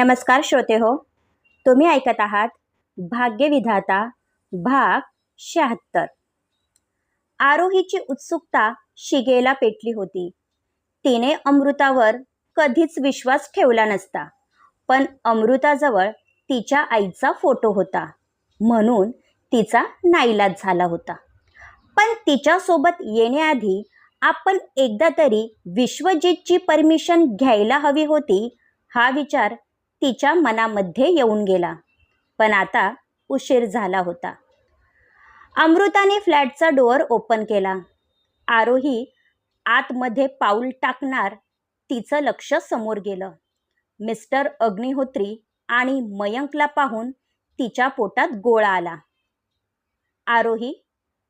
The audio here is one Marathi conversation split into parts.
नमस्कार श्रोते हो तुम्ही ऐकत आहात भाग्यविधाता भाग शहात्तर. आरोहीची उत्सुकता शिगेला पेटली होती. तिने अमृतावर कधीच विश्वास ठेवला नसता पण अमृताजवळ तिच्या आईचा फोटो होता म्हणून तिचा नाईलाज झाला होता. पण तिच्यासोबत येण्याआधी आपण एकदा तरी विश्वजितची परमिशन घ्यायला हवी होती हा विचार तिच्या मनामध्ये येऊन गेला. पण आता उशीर झाला होता. अमृताने फ्लॅटचा डोअर ओपन केला. आरोही आतमध्ये पाऊल टाकणार तिचं लक्ष समोर गेलं. मिस्टर अग्निहोत्री आणि मयंकला पाहून तिच्या पोटात गोळा आला. आरोही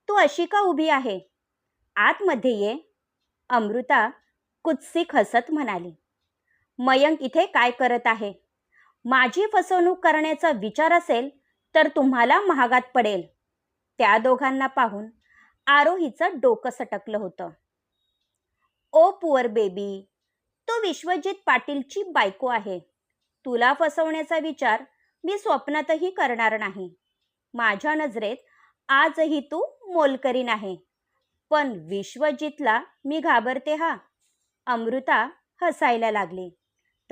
तू अशी का उभी आहे? आतमध्ये ये. अमृता कुत्सिक हसत म्हणाली. मयंक इथे काय करत आहे? माझी फसवणूक करण्याचा विचार असेल तर तुम्हाला महागात पडेल. त्या दोघांना पाहून आरोहीचं डोकं सटकलं होतं. ओ पुअर बेबी तो विश्वजित पाटीलची बायको आहे. तुला फसवण्याचा विचार मी स्वप्नातही करणार नाही. माझ्या नजरेत आजही तू मोलकरीन आहे. पण विश्वजितला मी घाबरते हा. अमृता हसायला लागली.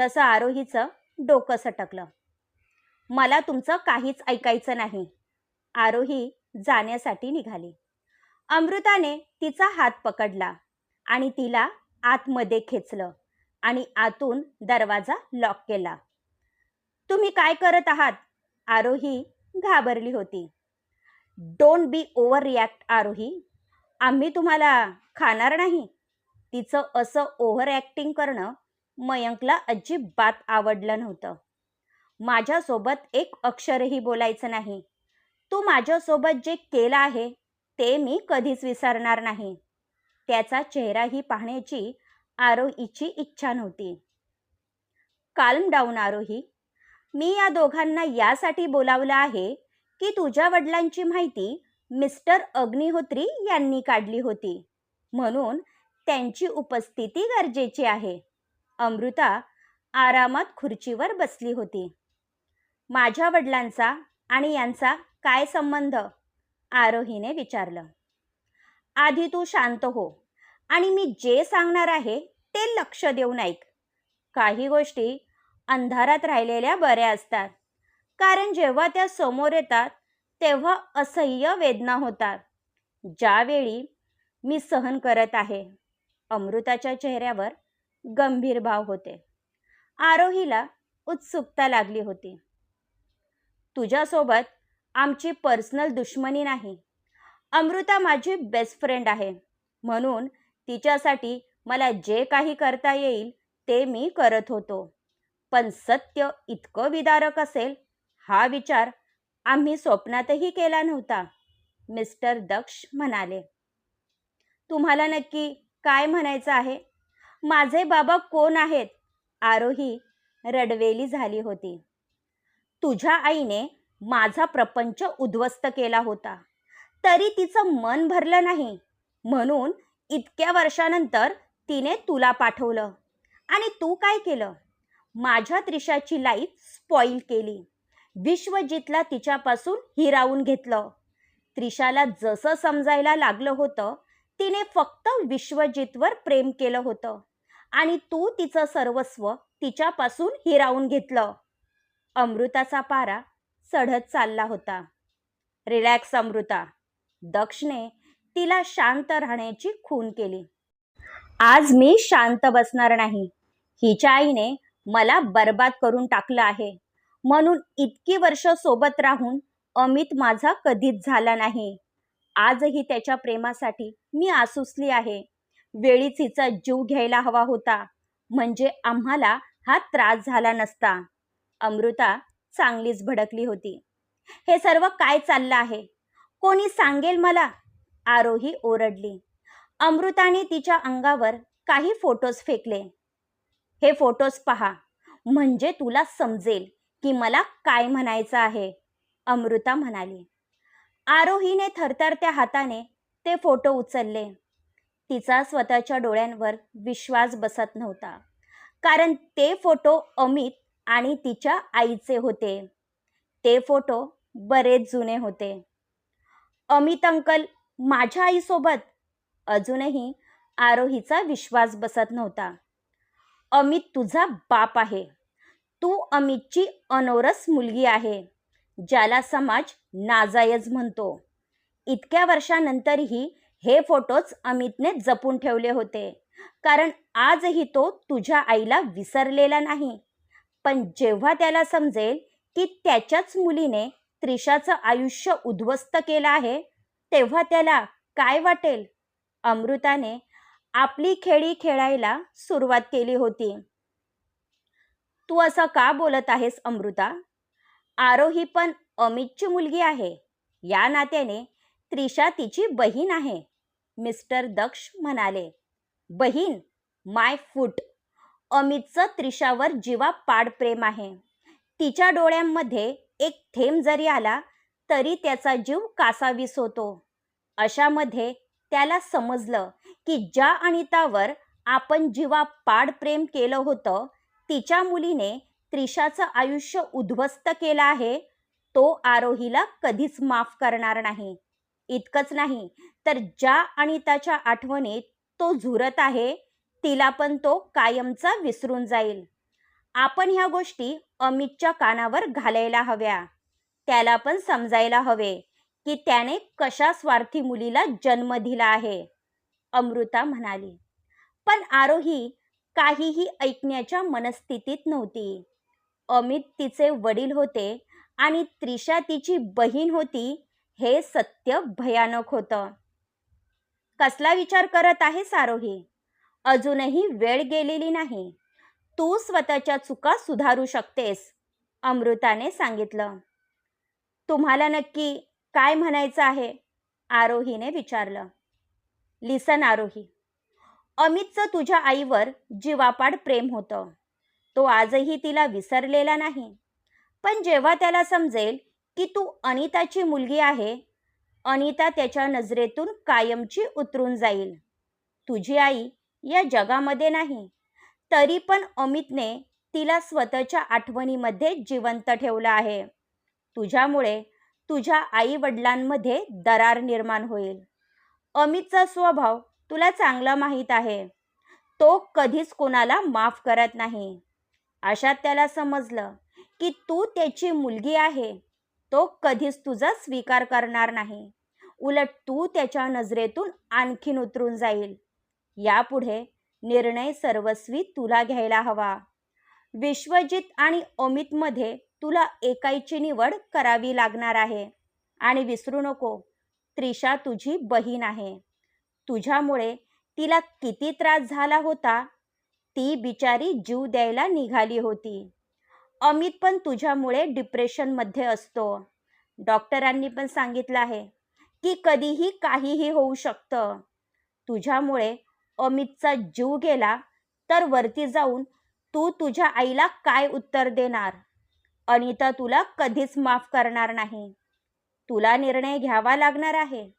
तसं आरोहीचं डोकं सटकलं. मला तुमचं काहीच ऐकायचं नाही. आरोही जाण्यासाठी निघाली. अमृताने तिचा हात पकडला आणि तिला आतमध्ये खेचलं आणि आतून दरवाजा लॉक केला. तुम्ही काय करत आहात? आरोही घाबरली होती. Don't be overreact Arohi. आम्ही तुम्हाला खाणार नाही. तिचं असं ओव्हर ॲक्टिंग करणं मयंकला अजिबात आवडलं नव्हतं. माझ्यासोबत एक अक्षरही बोलायचं नाही. तू माझ्यासोबत जे केलं आहे ते मी कधीच विसरणार नाही. त्याचा चेहराही पाहण्याची आरोहीची इच्छा नव्हती. काल्म डाऊन आरोही. मी या दोघांना यासाठी बोलावलं आहे की तुझ्या वडिलांची माहिती मिस्टर अग्निहोत्री यांनी काढली होती. म्हणून त्यांची उपस्थिती गरजेची आहे. अमृता आरामात खुर्चीवर बसली होती. माझ्या वडिलांचा आणि यांचा काय संबंध? आरोहीने विचारलं. आधी तू शांत हो आणि मी जे सांगणार आहे ते लक्ष देऊन ऐक. काही गोष्टी अंधारात राहिलेल्या बऱ्या असतात. कारण जेव्हा त्या समोर येतात तेव्हा असह्य वेदना होतात. ज्यावेळी मी सहन करत आहे. अमृताच्या चेहऱ्यावर गंभीर भाव होते. आरोहीला उत्सुकता लागली होती. तुझ्यासोबत आमची पर्सनल दुश्मनी नाही. अमृता माझी बेस्ट फ्रेंड आहे. म्हणून तिच्यासाठी मला जे काही करता येईल ते मी करत होतो. पण सत्य इतकं विदारक असेल हा विचार आम्ही स्वप्नातही केला नव्हता मिस्टर दक्ष म्हणाले. तुम्हाला नक्की काय म्हणायचं आहे? माझे बाबा कोण आहेत? आरोही रडवेली झाली होती. तुझ्या आईने माझा प्रपंच उद्ध्वस्त केला होता. तरी तिचं मन भरलं नाही. म्हणून इतक्या वर्षानंतर तिने तुला पाठवलं. आणि तू काय केलं? माझ्या त्रिशाची लाईफ स्पॉईल केली. विश्वजितला तिच्यापासून हिरावून घेतलं. त्रिशाला जसं समजायला लागलं होतं तिने फक्त विश्वजितवर प्रेम केलं होतं. आणि तू तिचं सर्वस्व तिच्यापासून हिरावून घेतलं. अमृताचा पारा चढत चालला होता. रिलॅक्स अमृता. दक्षने तिला शांत राहण्याची खून केली. आज मी शांत बसणार नाही. हिच्या आईने मला बर्बाद करून टाकलं आहे. म्हणून इतकी वर्ष सोबत राहून अमित माझा कधीच झाला नाही. आजही त्याच्या प्रेमासाठी मी आसुसली आहे. वेळीच हिचा जीव घ्यायला हवा होता. म्हणजे आम्हाला हा त्रास झाला नसता. अमृता चांगलीच भडकली होती. हे सर्व काय चाललं आहे? कोणी सांगेल मला? आरोही ओरडली. अमृताने तिच्या अंगावर काही फोटोज फेकले. हे फोटोज पहा. म्हणजे तुला समजेल की मला काय म्हणायचं आहे? अमृता म्हणाली. आरोहीने थरथरत्या हाताने ते फोटो उचलले. तिचा स्वतःच्या डोळ्यांवर विश्वास बसत नव्हता. कारण ते फोटो अमित आणि तिच्या आईचे होते. ते फोटो बरेच जुने होते. अमित अंकल माझ्या आईसोबत? अजूनही आरोहीचा विश्वास बसत नव्हता. अमित तुझा बाप आहे. तू अमितची अनोरस मुलगी आहे. ज्याला समाज नाजायज म्हणतो. इतक्या वर्षानंतरही हे फोटोज अमितने जपून ठेवले होते. कारण आजही तो तुझ्या आईला विसरलेला नाही. पण जेव्हा त्याला समजेल की त्याच्याच मुलीने त्रिशाचं आयुष्य उद्ध्वस्त केलं आहे तेव्हा त्याला काय वाटेल? अमृताने आपली खेळी खेळायला सुरुवात केली होती. तू असं का बोलत आहेस अमृता? आरोही पण अमितची मुलगी आहे. या नात्याने त्रिशा तिची बहीण आहे. मिस्टर दक्ष म्हणाले बहीण माय फूट. अमितचं त्रिशावर जीवा पाड प्रेम आहे. तिच्या डोळ्यांमध्ये एक थेंब जरी आला तरी त्याचा जीव कासावीस होतो. अशामध्ये त्याला समजलं की ज्या अनितावर आपण जीवा पाड प्रेम केलं होतं तिच्या मुलीने त्रिशाचं आयुष्य उद्ध्वस्त केलं आहे तो आरोहीला कधीच माफ करणार नाही. इतकंच नाही तर ज्या अनिताच्या आठवणीत तो झुरत आहे तिला पण तो कायमचा विसरून जाईल. आपण ह्या गोष्टी अमितच्या कानावर घालायला हव्या. त्याला पण समजायला हवे की त्याने कशा स्वार्थी मुलीला जन्म दिला आहे. अमृता म्हणाली पण आरोही काहीही ऐकण्याच्या मनस्थितीत नव्हती. अमित तिचे वडील होते आणि त्रिशा तिची बहीण होती हे सत्य भयानक होतं. कसला विचार करत आहेस आरोही अजूनही वेळ गेलेली नाही. तू स्वतःच्या चुका सुधारू शकतेस अमृताने सांगितलं. तुम्हाला नक्की काय म्हणायचं आहे? आरोहीने विचारलं. लिसन आरोही अमितचं तुझ्या आईवर जीवापाड प्रेम होतं. तो आजही तिला विसरलेला नाही. पण जेव्हा त्याला समजेल की तू अनिताची मुलगी आहे अनिता त्याच्या नजरेतून कायमची उतरून जाईल. तुझी आई या जगामध्ये नाही तरी पण अमितने तिला स्वतःच्या आठवणीमध्ये जिवंत ठेवलं आहे. तुझ्यामुळे तुझ्या आई वडिलांमध्ये दरार निर्माण होईल. अमितचा स्वभाव तुला चांगला माहीत आहे. तो कधीच कोणाला माफ करत नाही. अशात त्याला समजलं की तू त्याची मुलगी आहे. तो कधीच तुझा स्वीकार करणार नाही. उलट तू त्याच्या नजरेतून आणखीन उतरून जाईल. यापुढे निर्णय सर्वस्वी तुला घ्यायला हवा. विश्वजित आणि अमितमध्ये तुला एकाईची निवड करावी लागणार आहे. आणि विसरू नको त्रिशा तुझी बहीण आहे. तुझ्यामुळे तिला किती त्रास झाला होता? ती बिचारी जीव द्यायला निघाली होती. अमित पण तुझ्यामुळे डिप्रेशनमध्ये असतो. डॉक्टरांनी पण सांगितलं आहे की कधीही काहीही होऊ शकतं. तुझ्यामुळे अमितचा जीव गेला तर वरती जाऊन तू तुझ्या आईला काय उत्तर देणार? अनिता तुला कधीच माफ करणार नाही. तुला निर्णय घ्यावा लागणार आहे.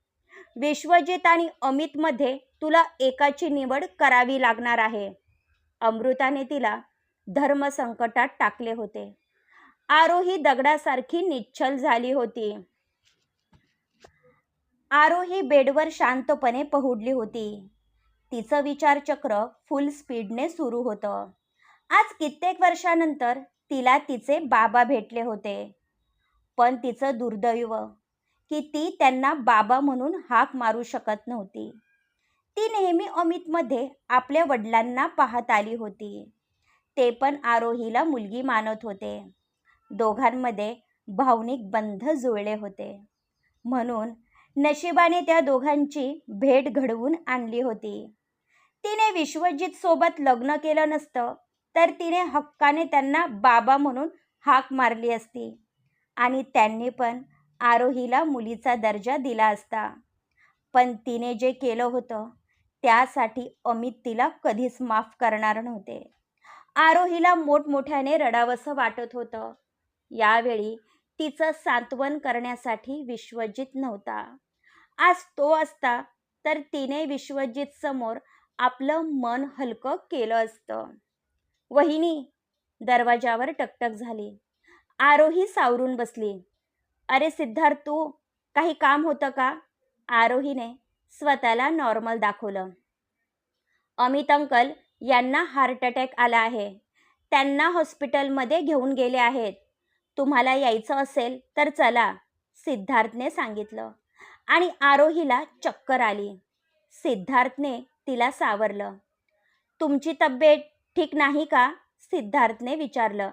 विश्वजित आणि अमितमध्ये तुला एकाची निवड करावी लागणार आहे. अमृताने तिला धर्मसंकटात टाकले होते. आरोही दगडासारखी निच्छल झाली होती. आरोही बेडवर शांतपणे पहुडली होती. तिचं विचारचक्र फुल स्पीडने सुरू होतं. आज कित्येक वर्षानंतर तिला तिचे बाबा भेटले होते. पण तिचं दुर्दैव की ती त्यांना बाबा म्हणून हाक मारू शकत नव्हती. ती नेहमी अमितमध्ये आपल्या वडिलांना पाहत आली होती. ते पण आरोहीला मुलगी मानत होते. दोघांमध्ये भावनिक बंध जुळले होते. म्हणून नशिबाने त्या दोघांची भेट घडवून आणली होती. तिने विश्वजित सोबत लग्न केलं नसतं तर तिने हक्काने त्यांना बाबा म्हणून हाक मारली असती. आणि त्यांनी पण आरोहीला मुलीचा दर्जा दिला असता. पण तिने जे केलं होतं त्यासाठी अमित तिला कधीच माफ करणार नव्हते. आरोहीला मोठमोठ्याने रडावंसं वाटत होतं. यावेळी तिचं सांत्वन करण्यासाठी विश्वजित नव्हता. आज तो असता तर तिने विश्वजित समोर आपलं मन हलकं केलं असतं. वहिनी दरवाजावर टकटक झाली. आरोही सावरून बसली. अरे सिद्धार्थ तू काही काम होतं का? आरोहीने स्वतःला नॉर्मल दाखवलं. अमित अंकल यांना हार्ट अटॅक आला आहे. त्यांना हॉस्पिटलमध्ये घेऊन गेले आहेत. तुम्हाला यायचं असेल तर चला सिद्धार्थने सांगितलं. आणि आरोहीला चक्कर आली. सिद्धार्थने तिला सावरलं. तुमची तब्येत ठीक नाही का? सिद्धार्थने विचारलं.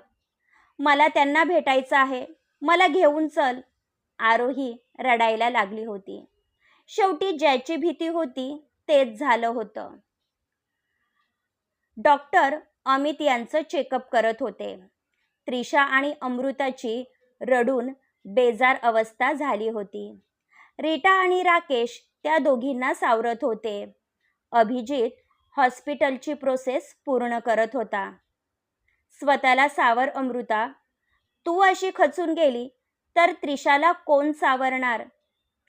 मला त्यांना भेटायचं आहे. मला घेऊन चल. आरोही रडायला लागली होती. शेवटी ज्याची भीती होती तेच झालं होतं. डॉक्टर अमित यांचं चेकअप करत होते. त्रिशा आणि अमृताची रडून बेजार अवस्था झाली होती. रीटा आणि राकेश त्या दोघींना सावरत होते. अभिजित हॉस्पिटलची प्रोसेस पूर्ण करत होता. स्वतःला सावर अमृता तू अशी खचून गेली तर त्रिशाला कोण सावरणार?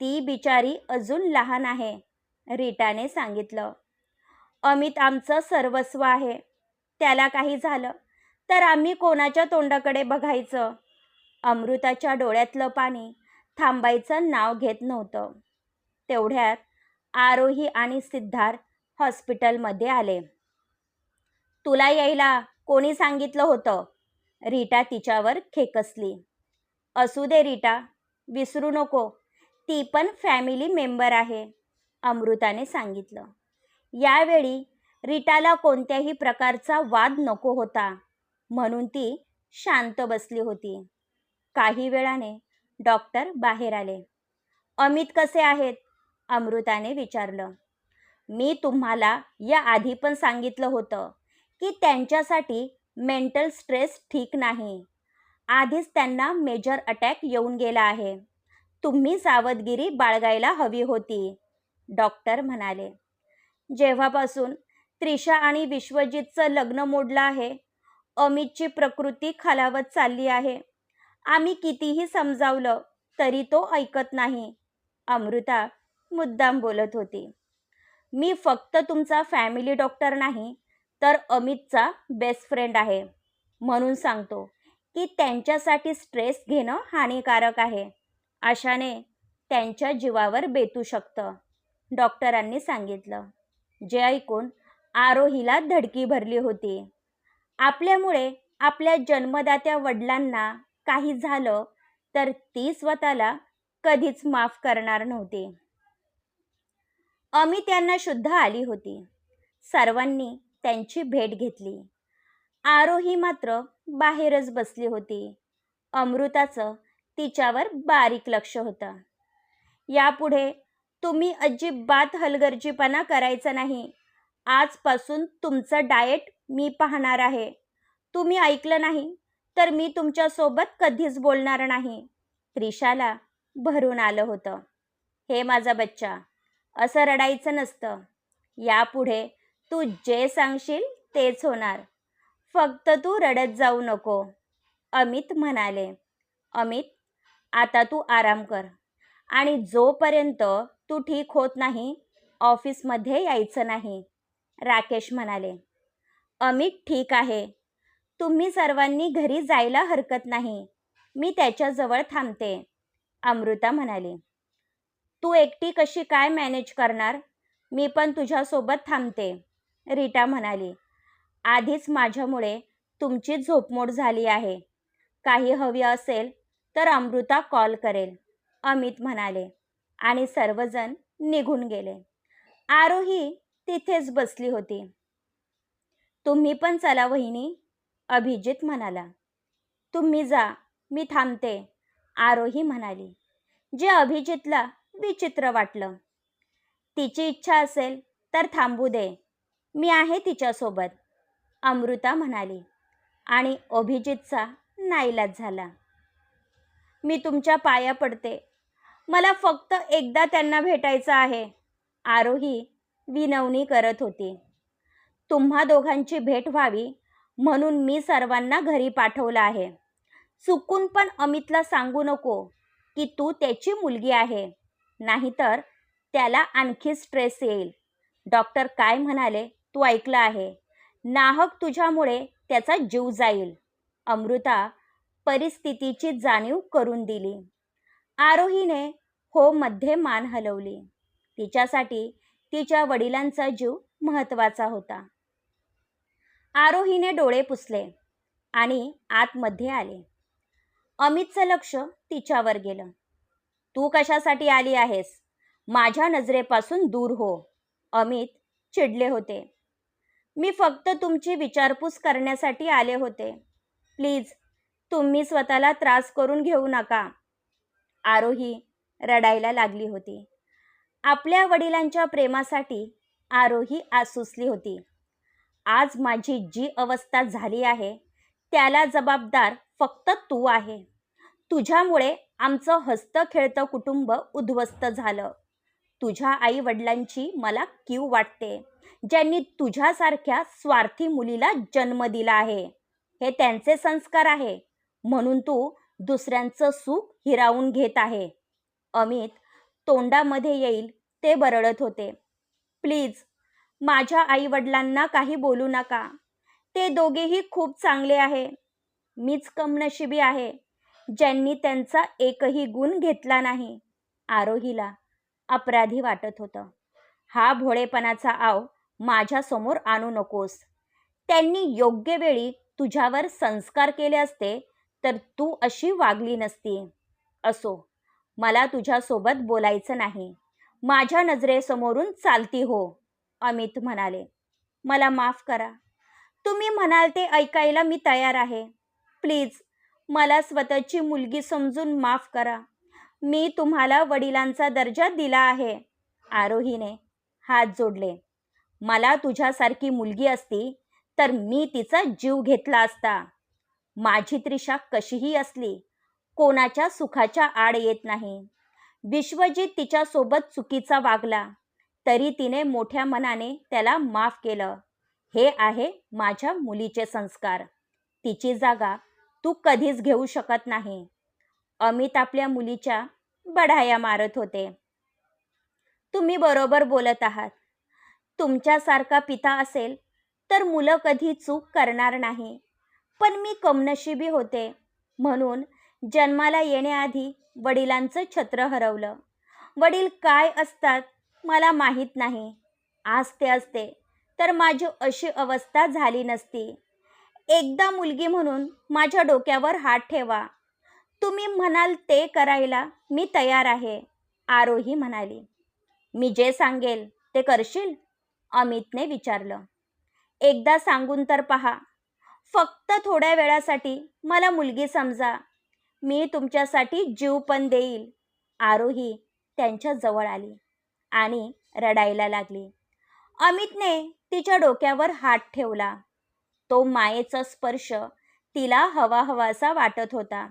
ती बिचारी अजून लहान आहे रीटाने सांगितलं. अमित आमचं सर्वस्व आहे. त्याला काही झालं तर आम्ही कोणाच्या तोंडाकडे बघायचं? अमृताच्या डोळ्यातलं पाणी थांबायचं नाव घेत नव्हतं. तेवढ्यात आरोही आणि सिद्धार्थ हॉस्पिटलमध्ये आले. तुला यायला कोणी सांगितलं होतं? रीटा तिच्यावर खेकसली. असू दे रीटा विसरू नको. ती पण फॅमिली मेंबर आहे अमृताने सांगितलं. यावेळी रीटाला कोणत्याही प्रकारचा वाद नको होता. म्हणून ती शांत बसली होती. काही वेळाने डॉक्टर बाहेर आले. अमित कसे आहेत? अमृताने विचारलं. मी तुम्हाला या आधी पण सांगितलं होतं की त्यांच्यासाठी मेंटल स्ट्रेस ठीक नाही. आधीच त्यांना मेजर अटॅक येऊन गेला आहे. तुम्ही सावधगिरी बाळगायला हवी होती. डॉक्टर म्हणाले. जेव्हापासून त्रिशा आणि विश्वजितचं लग्न मोडलं आहे अमितची प्रकृती खालावत चालली आहे. आम्ही कितीही समजावलं तरी तो ऐकत नाही. अमृता मुद्दाम बोलत होती. मी फक्त तुमचा फॅमिली डॉक्टर नाही तर अमितचा बेस्ट फ्रेंड आहे म्हणून सांगतो की त्यांच्यासाठी स्ट्रेस घेणं हानिकारक आहे. अशाने त्यांच्या जीवावर बेतू शकतं डॉक्टरांनी सांगितलं. जे ऐकून आरोहीला धडकी भरली होती. आपल्यामुळे आपल्या जन्मदात्या वडिलांना काही झालं तर ती स्वतःला कधीच माफ करणार नव्हती. अमित यांना शुद्ध आली होती. सर्वांनी त्यांची भेट घेतली. आरोही मात्र बाहेरच बसली होती. अमृताचं तिच्यावर बारीक लक्ष होतं. यापुढे तुम्ही अजिबात हलगर्जीपणा करायचा नाही. आजपासून तुमचं डाएट मी पाहणार आहे. तुम्ही ऐकलं नाही तर मी तुमच्यासोबत कधीच बोलणार नाही. त्रिशाला भरून आलं होतं. हे माझा बच्चा असं रडायचं नसतं. यापुढे तू जे सांगशील तेच होणार. फक्त तू रडत जाऊ नको. अमित म्हणाले. अमित आता तू आराम कर. आणि जोपर्यंत तू ठीक होत नाही ऑफिसमध्ये यायचं नाही राकेश म्हणाले. अमित ठीक आहे. तुम्ही सर्वांनी घरी जायला हरकत नाही. मी त्याच्याजवळ थांबते. अमृता म्हणाली. तू एकटी कशी काय मॅनेज करणार? मी पण तुझ्यासोबत थांबते. रीटा म्हणाली. आधीच माझ्यामुळे तुमची झोपमोड झाली आहे. काही हवी असेल तर अमृता कॉल करेल. अमित म्हणाले. आणि सर्वजण निघून गेले. आरोही तिथेच बसली होती. तुम्ही पण चला वहिनी अभिजित म्हणाला. तुम्ही जा मी थांबते आरोही म्हणाली. जे अभिजितला विचित्र वाटलं. तिची इच्छा असेल तर थांबू दे मी आहे तिच्यासोबत अमृता म्हणाली. आणि अभिजितचा नाईलाज झाला. मी तुमच्या पाया पडते मला फक्त एकदा त्यांना भेटायचं आहे. आरोही विनवणी करत होती. तुम्हा दोघांची भेट व्हावी म्हणून मी सर्वांना घरी पाठवलं आहे. चुकून पण अमितला सांगू नको की तू त्याची मुलगी आहे. नाहीतर त्याला आणखी स्ट्रेस येईल. डॉक्टर काय म्हणाले तू ऐकलं आहे. नाहक तुझ्यामुळे त्याचा जीव जाईल. अमृता परिस्थितीची जाणीव करून दिली. आरोहीने हो मध्ये मान हलवली. तिच्यासाठी तिच्या वडिलांचा जीव महत्त्वाचा होता. आरोहीने डोळे पुसले आणि आतमध्ये आले. अमितचं लक्ष तिच्यावर गेलं. तू कशासाठी आली आहेस? माझ्या नजरेपासून दूर हो. अमित चिडले होते. मी फक्त तुमची विचारपूस करण्यासाठी आले होते. प्लीज तुम्ही स्वतःला त्रास करून घेऊ नका. आरोही रडायला लागली होती. आपल्या वडिलांच्या प्रेमासाठी आरोही आसुसली होती. आज माझी जी अवस्था झाली आहे त्याला जबाबदार फक्त तू आहे. तुझ्यामुळे आमचं हस्त खेळतं कुटुंब उद्ध्वस्त झालं. तुझ्या आई वडिलांची मला कीव वाटते ज्यांनी तुझ्यासारख्या स्वार्थी मुलीला जन्म दिला आहे. हे त्यांचे संस्कार आहे. म्हणून तू दुसऱ्यांचं सुख हिरावून घेत आहे. अमित तोंडामध्ये येईल ते बरळत होते. प्लीज माझ्या आईवडिलांना काही बोलू नका. ते दोघेही खूप चांगले आहे. मीच कमनशिबी आहे. ज्यांनी त्यांचा एकही गुण घेतला नाही. आरोहीला अपराधी वाटत होतं. हा भोळेपणाचा आव माझ्यासमोर आणू नकोस. त्यांनी योग्य वेळी तुझ्यावर संस्कार केले असते तर तू अशी वागली नसती. असो मला तुझ्यासोबत बोलायचं नाही. माझ्या नजरेसमोरून चालती हो अमित म्हणाले. मला माफ करा. तुम्ही म्हणाल ते ऐकायला मी तयार आहे. प्लीज मला स्वतःची मुलगी समजून माफ करा. मी तुम्हाला वडिलांचा दर्जा दिला आहे. आरोहीने हात जोडले. मला तुझ्यासारखी मुलगी असती तर मी तिचा जीव घेतला असता. माझी त्रिशा कशीही असली कोणाच्या सुखाच्या आड येत नाही. विश्वजीत तिच्यासोबत चुकीचा वागला तरी तिने मोठ्या मनाने त्याला माफ केलं. हे आहे माझ्या मुलीचे संस्कार. तिची जागा तू कधीच घेऊ शकत नाही. अमित आपल्या मुलीच्या बढाया मारत होते. तुम्ही बरोबर बोलत आहात. तुमच्यासारखा पिता असेल तर मुलं कधी चूक करणार नाही. पण मी कमनशिबी होते. म्हणून जन्माला येण्याआधी वडिलांचं छत्र हरवलं. वडील काय असतात मला माहीत नाही. आज ते असते तर माझी अशी अवस्था झाली नसती. एकदा मुलगी म्हणून माझ्या डोक्यावर हात ठेवा. तुम्ही म्हणाल ते करायला मी तयार आहे आरोही म्हणाली. मी जे सांगेल ते करशील? अमितने विचारलं. एकदा सांगून तर पहा. फक्त थोड्या वेळासाठी मला मुलगी समजा. मी तुमच्यासाठी जीव पण देईल. आरोही त्यांच्या जवळ आली आणि रडायला लागली. अमितने तिच्या डोक्यावर हात ठेवला. तो मायेचा स्पर्श तिला हवा हवासा वाटत होता.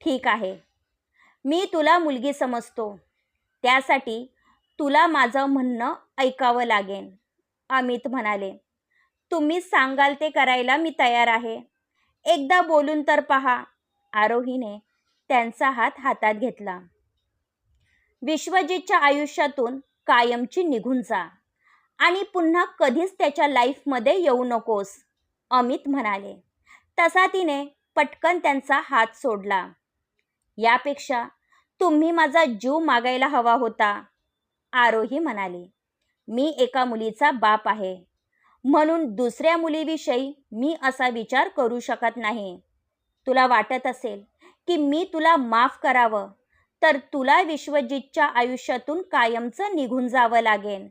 ठीक आहे. मी तुला मुलगी समजतो. त्यासाठी तुला माझं म्हणणं ऐकावं लागेल. अमित म्हणाले. तुम्ही सांगाल ते करायला मी तयार आहे. एकदा बोलून तर पहा. आरोहीने त्यांचा हात हातात घेतला. विश्वजितच्या आयुष्यातून कायमची निघून जा. आणि पुन्हा कधीच त्याच्या लाईफमध्ये येऊ नकोस अमित म्हणाले. तसा तिने पटकन त्यांचा हात सोडला. यापेक्षा तुम्ही माझा जीव मागायला हवा होता आरोही म्हणाली. मी एका मुलीचा बाप आहे. म्हणून दुसऱ्या मुलीविषयी मी असा विचार करू शकत नाही. तुला वाटत असेल की मी तुला माफ करावं तर तुला विश्वजितच्या आयुष्यातून कायमचं निघून जावं लागेल.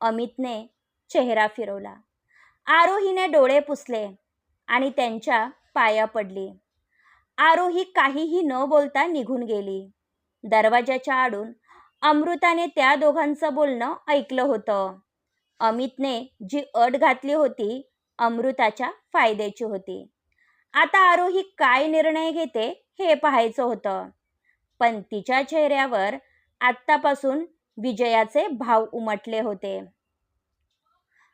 अमितने चेहरा फिरवला. आरोहीने डोळे पुसले आणि त्यांच्या पाया पडली. आरोही काहीही न बोलता निघून गेली. दरवाजाच्या आडून अमृताने त्या दोघांचं बोलणं ऐकलं होतं. अमितने जी अट घातली होती अमृताच्या फायद्याची होती. आता आरोही काय निर्णय घेते हे पाहायचं होतं. पण तिच्या चेहऱ्यावर आत्तापासून विजयाचे भाव उमटले होते.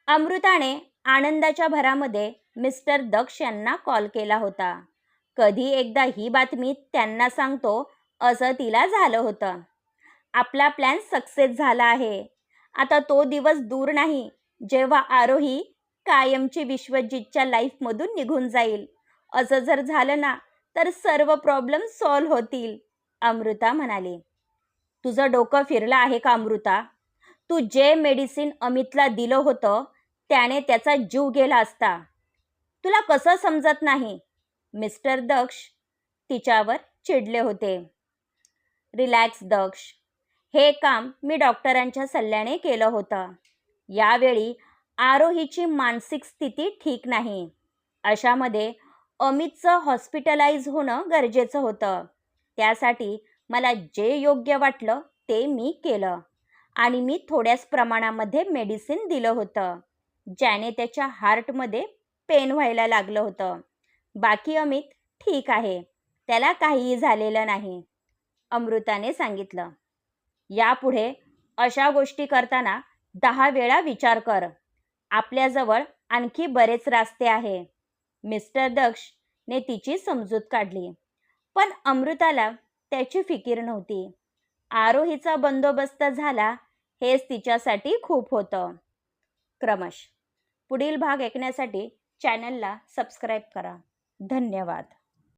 अमृताने आनंदाच्या भरामध्ये मिस्टर दक्ष यांना कॉल केला होता. कधी एकदा ही बातमी त्यांना सांगतो असं तिला झालं होतं. आपला प्लॅन सक्सेस झाला आहे. आता तो दिवस दूर नाही. जेव्हा आरोही कायमची विश्वजितच्या लाईफमधून निघून जाईल. असं जर झालं ना तर सर्व प्रॉब्लेम सॉल्व्ह होतील अमृता म्हणाली. तुझं डोकं फिरलं आहे का अमृता? तू जे मेडिसिन अमितला दिलं होतं त्याने त्याचा जीव गेला असता. तुला कसं समजत नाही? मिस्टर दक्ष तिच्यावर चिडले होते. रिलॅक्स दक्ष हे काम मी डॉक्टरांच्या सल्ल्याने केलं होतं. यावेळी आरोहीची मानसिक स्थिती ठीक नाही. अशामध्ये अमितचं हॉस्पिटलाइज होणं गरजेचं होतं. त्यासाठी मला जे योग्य वाटलं ते मी केलं. आणि मी थोड्याच प्रमाणामध्ये मेडिसिन दिलं होतं. ज्याने त्याच्या हार्टमध्ये पेन व्हायला लागलं होतं. बाकी अमित ठीक आहे. त्याला काहीही झालेलं नाही. अमृताने सांगितलं. यापुढे अशा गोष्टी करताना दहा वेळा विचार कर. आपल्याजवळ आणखी बरेच रास्ते आहे. मिस्टर दक्षने तिची समजूत काढली. पण अमृताला त्याची फिकीर नव्हती. आरोहीचा बंदोबस्त झाला हेच तिच्यासाठी खूप होतं. क्रमश. पुढील भाग ऐकण्यासाठी चॅनलला सबस्क्राईब करा. धन्यवाद.